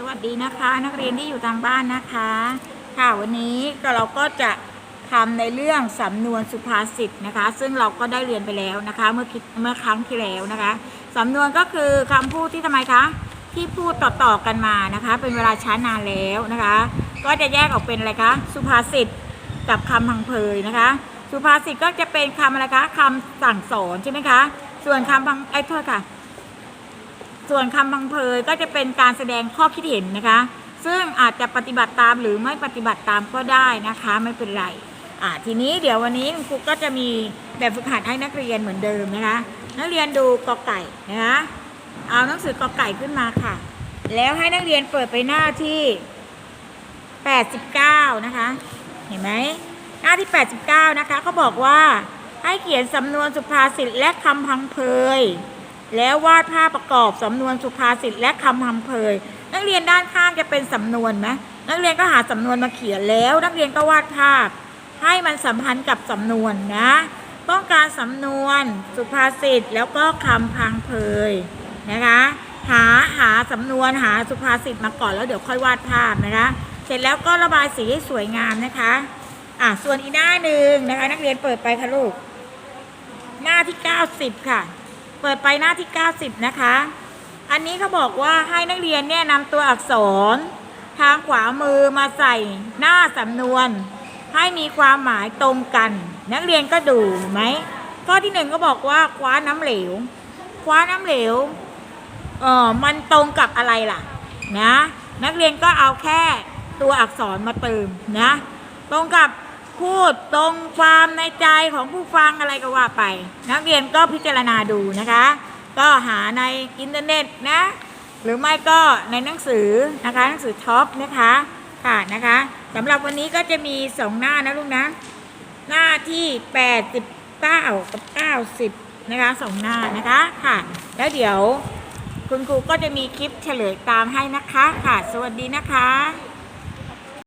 สวัสดีนะคะนักเรียนที่อยู่ทางบ้านนะคะ ค่ะวันนี้ก็เราก็จะทำในเรื่องสำนวนสุภาษิตนะคะ ซึ่งเราก็ได้เรียนไปแล้วนะคะ เมื่อคิดเมื่อครั้งที่แล้วนะคะสำนวนก็คือคำพูดที่ทำไมคะที่พูดต่อๆกันมานะคะ เป็นเวลาช้านานแล้วนะคะ ก็จะแยกออกเป็นอะไรคะสุภาษิตกับคำพังเพยนะคะ สุภาษิตก็จะเป็นคำอะไรคะคำสั่งสอนใช่ไหมคะ ส่วนคำพังไอ้โทษค่ะ ส่วนคำพังเพยก็จะเป็นการแสดงข้อคิดเห็นนะคะ ซึ่งอาจจะปฏิบัติตามหรือไม่ปฏิบัติตามก็ได้นะคะ ไม่เป็นไรอ่าทีนี้เดี๋ยววันนี้คุณครูก็จะมีแบบฝึกหัดให้นักเรียนเหมือนเดิมนะคะ นักเรียนดูกอไก่นะคะเอาหนังสือกอไก่ขึ้นมาค่ะ แล้วให้นักเรียนเปิดไปหน้าที่ 89 นะคะ เห็นไหมหน้าที่ 89 นะคะเขาบอกว่าให้เขียนสำนวนสุภาษิตและคำพังเพย แล้ววาดภาพประกอบสำนวนสุภาษิตและคำพังเพยนักเรียนด้านข้างจะเป็นสำนวนไหมนักเรียนก็หาสำนวนมาเขียนแล้ว นักเรียนก็วาดภาพ ให้มันสัมพันธ์กับสำนวนนะ ต้องการสำนวนสุภาษิตแล้วก็คำพังเพยนะคะ หาหาสำนวนหาสุภาษิตมาก่อนแล้วเดี๋ยวค่อยวาดภาพนะคะ เสร็จแล้วก็ระบายสีให้สวยงามนะคะอะส่วนอีกหน้าหนึ่งนะคะ นักเรียนเปิดไปค่ะลูกหน้าที่ 90 ค่ะ เปิดไปหน้าที่ 90 นะคะ อันนี้เขาบอกว่าให้นักเรียนเนี่ยนำตัวอักษร ทางขวามือมาใส่หน้าสำนวน ให้มีความหมายตรงกัน นักเรียนก็ดูไหมข้อที่หนึ่งก็บอกว่าคว้าน้ำเหลว คว้าน้ำเหลวเออมันตรงกับอะไรล่ะนะนักเรียนก็เอาแค่ตัวอักษรมาเติมนะ ตรงกับ พูดตรงความในใจของผู้ฟังอะไรก็ว่าไป นักเรียนก็พิจารณาดูนะคะ ก็หาในอินเทอร์เน็ตนะ หรือไม่ก็ในหนังสือนะคะหนังสือท็อปนะคะค่ะนะคะสำหรับวันนี้ก็จะมีสองหน้านะลูกนะ หน้าที่89กับ90นะคะสองหน้านะคะค่ะ แล้วเดี๋ยวคุณครูก็จะมีคลิปเฉลยตามให้นะคะ ค่ะ สวัสดีนะคะ